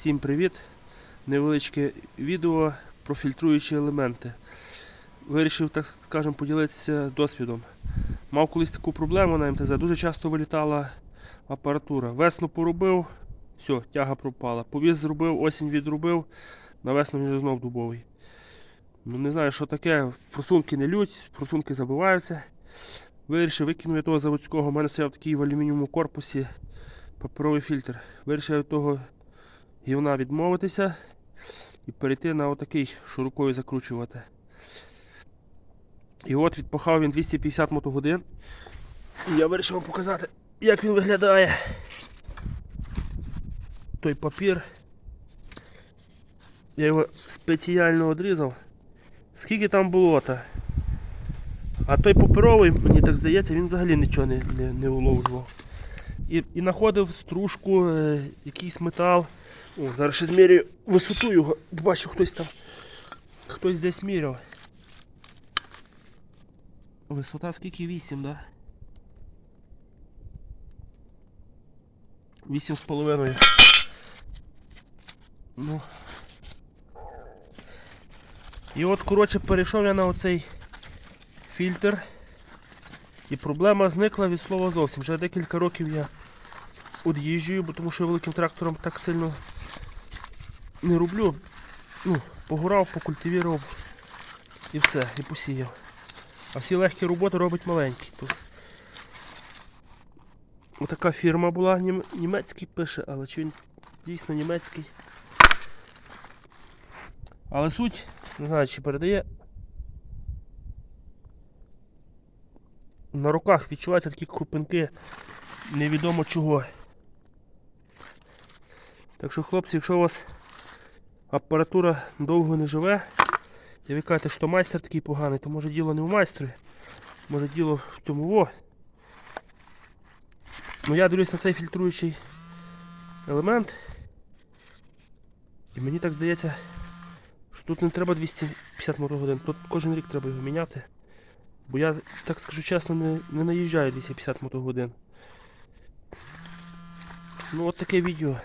Всім привіт! Невеличке відео про фільтруючі елементи. Вирішив, так скажемо, поділитися досвідом. Мав колись таку проблему на МТЗ, дуже часто вилітала апаратура. Весну поробив, все, тяга пропала. Повіз зробив, осінь відробив, на весну вже знов дубовий. Ну не знаю, що таке, форсунки не лють, форсунки забиваються. Вирішив викинув я того заводського. У мене стояв такий в алюмінієвому корпусі паперовий фільтр. Вирішив від того гівна відмовитися і перейти на отакий, що закручувати. І от відпахав він 250 мотогодин. І я вирішив вам показати, як він виглядає. Той папір. Я його спеціально одрізав. Скільки там болота. А той паперовий, мені так здається, він взагалі нічого не, не, не уловжував. І, і знаходив стружку, е, якийсь метал. О, зараз ще змірюю висоту його. Бачу, хтось там. Хтось десь міряв. Висота скільки? 8, да? 8 з половиною. Ну. І от, коротше, перейшов я на оцей фільтр. І проблема зникла від слова зовсім. Вже декілька років я од'їжджую, бо тому що великим трактором так сильно не роблю. Ну, погорав, покультивірував і все, і посіяв. А всі легкі роботи робить маленький. Тут. Отака фірма була, німецький пише, але чи він дійсно німецький. Але суть, не знаю, чи передає. На руках відчуваються такі крупинки невідомо чого. Так що, хлопці, якщо у вас апаратура довго не живе, і ви кажете, що майстер такий поганий, то може діло не в майстрі, може діло в цьому во. Ну я дивлюсь на цей фільтруючий елемент. І мені так здається, що тут не треба 250 мотогодин, тут кожен рік треба його міняти. Бо я, так скажу чесно, не, не наїжджаю 250 мотогодин. Ну от таке відео.